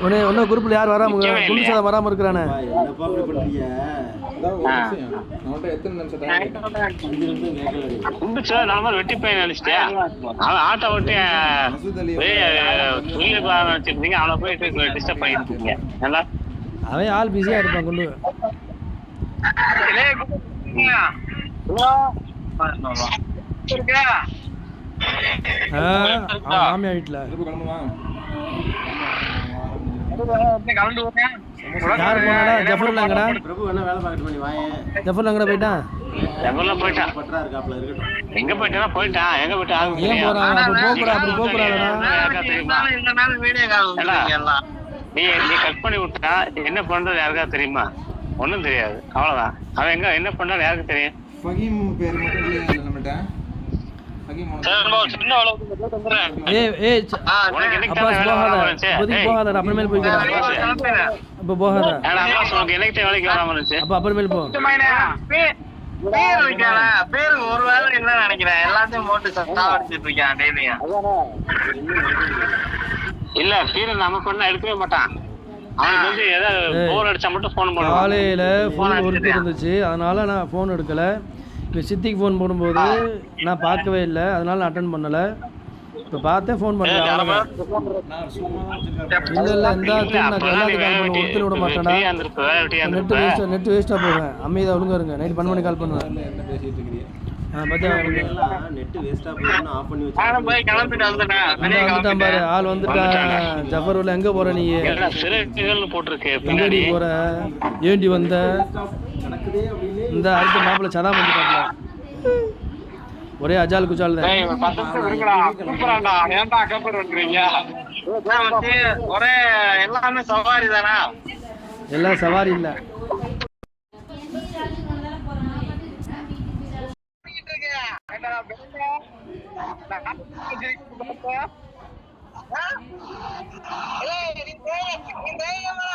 உடனே இன்னும் குரூப்ல யார் வராம நிக்கவே குண்டு இல்லையா? சாதம் வராம இருக்கிறானே? வெட்டி போய் நினைச்சிட்டியா? அவன் ஆட்டோ போய் துணி வச்சிருந்தீங்க. அவனை போய் டிஸ்டர்ப் பண்ணிட்டு இருக்கீங்க நல்லா? அவன் ஆள் பிஸியா இருப்பான் குண்டு. மாமியா வீட்டுல யார் போனாடா? ஜஃபர்ல எங்கடா பிரபு வேணா வேலை பார்க்கட்டு பண்ணி வாயேன் ஜஃபர்ல எங்கடா போயிட்டான் போயிட்டான் எங்க போயிட்டானா போயிட்டான் எங்க போயிட்டான் ஏன் போறான் அப்படி போக கூடாதுடா நீ நீ கட் பண்ணி விட்டா என்ன பண்றது யாருக்கா தெரியுமா? ஒண்ணும் தெரியாது. அவ்வளவுதான். அவன் எங்க என்ன பண்ணாலும் யாருக்கு தெரியும்? அப்புறமேல் போ. பேர் வைக்கல பேர் ஒரு வேலை என்ன நினைக்கிறேன் எல்லாத்தையும் போட்டு சாவடிச்சிட்டு இருக்கேன் டெய்லியும்? இல்ல கீழே நமக்கு ஒன்னும் எடுக்கவே மாட்டான். போர் போன் காலையில ஃபுல் ஒர்க் இருந்துச்சு. அதனால நான் ஃபோன் எடுக்கல. இப்போ சித்திக்கு ஃபோன் போடும்போது நான் பார்க்கவே இல்லை. அதனால நான் அட்டன் பண்ணல. இப்போ பார்த்தேன் ஃபோன் பண்ணல. அவ்வளவுதான். நான் சும்மா தான் வச்சிருக்கேன் இல்ல இல்ல இந்த நான் எல்லாத்துக்கும் கால் பண்ண ஒருத்தர் விட மாட்டேன்டா. ஃப்ரீயா இருந்திருப்ப வெட்டியா நெட் இருந்திருப்ப. வேஸ்ட் நெட் வேஸ்ட்டாக போவேன் அமைதியாக ஒழுங்கா இருங்க. நைட் பன்னெண்டு மணி கால் பண்ணுவேன். ஆள் வந்துட்டான் ஜஃபர் உள்ள எங்க போற நீ? போட்டிருக்கு போற? ஏண்டி வந்த? இந்த அடுத்த மாப்பிள்ள சதாம் வந்துட்டாப்ல ஒரே அஜால் குஜால் தான். ஒரு எல்லாமே சவாரி தானா? எல்லாம் சவாரி இல்ல. தான்டா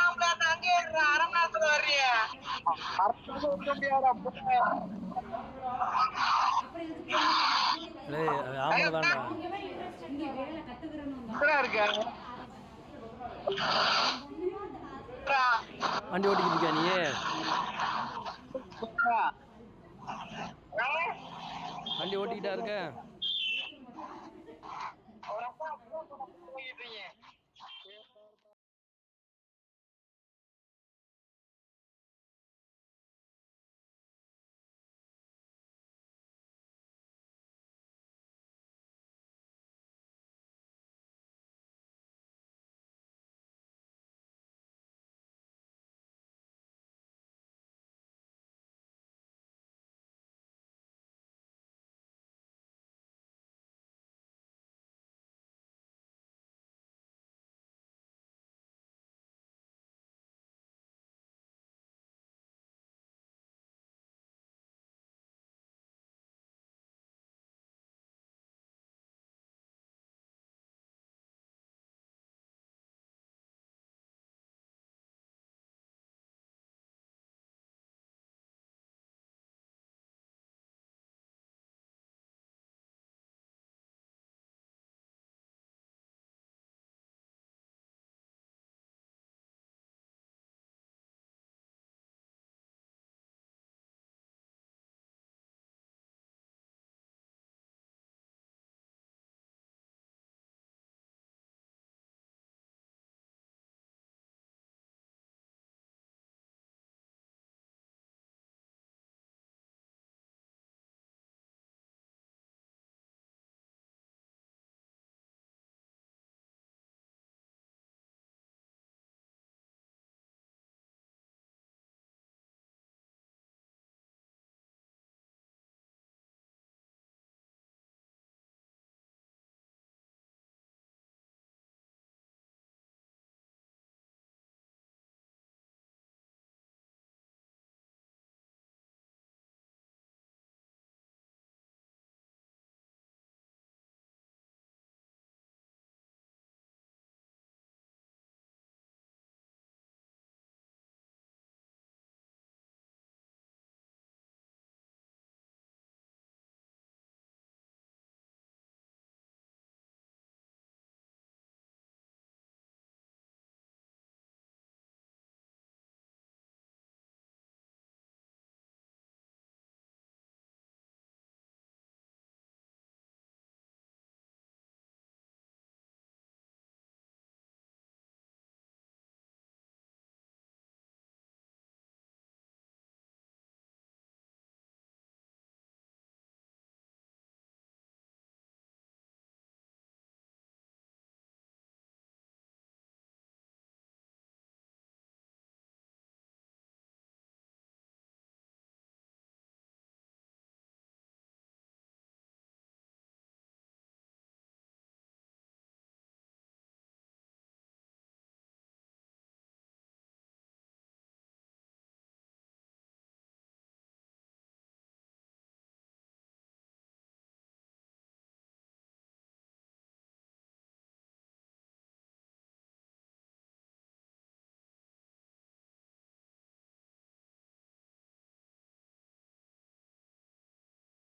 வண்டி ஓட்டிக்கிட்டு இருக்கியா நீ வண்டி ஓட்டிக்கிட்டா இருக்க?